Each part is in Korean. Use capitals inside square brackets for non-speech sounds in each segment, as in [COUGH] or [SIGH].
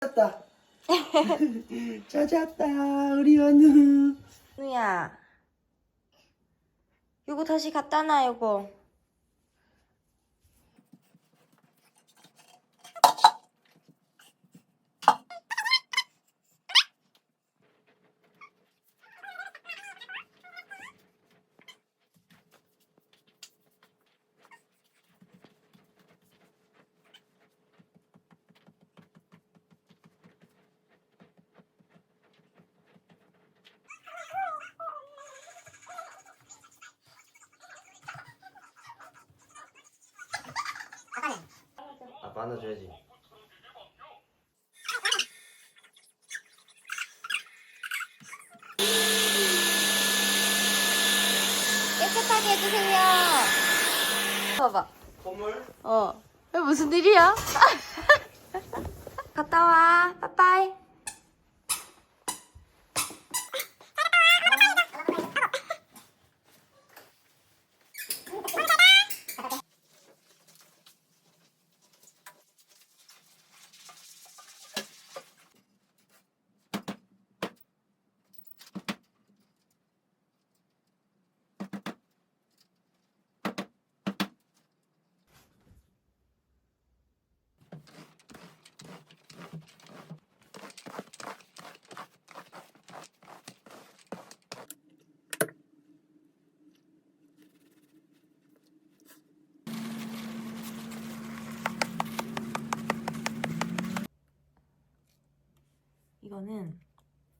찾았다. [LAUGHS] 찾았다. 우리 연우. 누야 요거 다시 갖다 놔 요거 안아줘야지. 깨끗하게 해주세요 봐봐 콧물? 어 이게 무슨 일이야? [LAUGHS] 갔다 와 빠빠이 이거는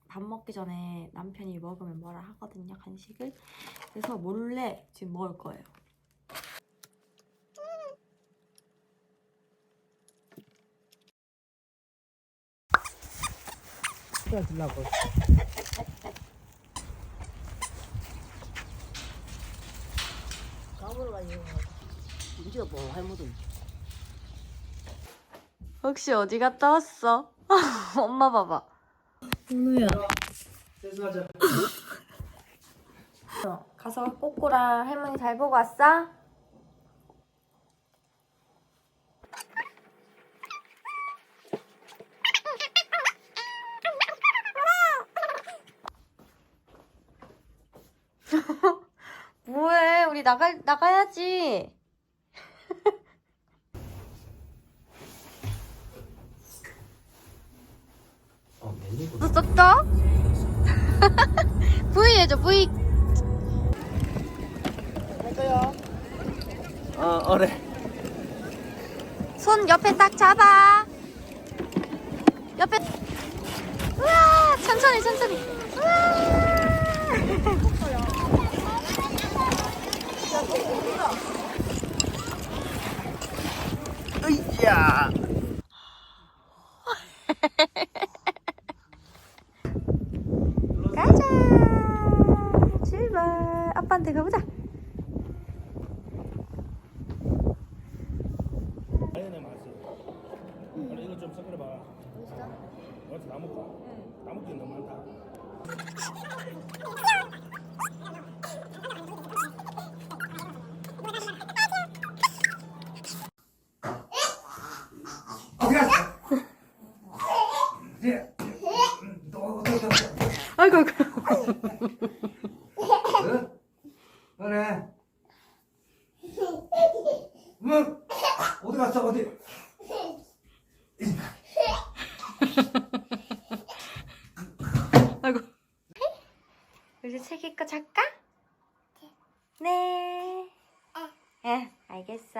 밥 먹기 전에 남편이 먹으면 뭐라 하거든요 간식을. 그래서 몰래 지금 먹을 거예요. 찾으려고. 문제가 뭐 할머니 혹시 어디 갔다 왔어? [LAUGHS] 엄마 봐봐 누야 세수하자. [LAUGHS] 가서 꼬꼬랑 할머니 잘 보고 왔어? [LAUGHS] 뭐해? 우리 나가 나가야지. 어, 메뉴가. 무섭다? V [LAUGHS] 해줘 V. 어, 어래. 손 옆에 딱 잡아. 옆에. 우와, 천천히, 천천히. 으이야. 가자. 출발. 아빠한테 가보자. 이거 좀 섞어봐. 맛있어? 어디서 다 먹어? 다 먹기 너무 많다. 예. 아이고, 아이고. 응? 그래. 응? 어디 갔어? 어디? 아이고. 우리 책이 거 작가? 네. 네. 알겠어.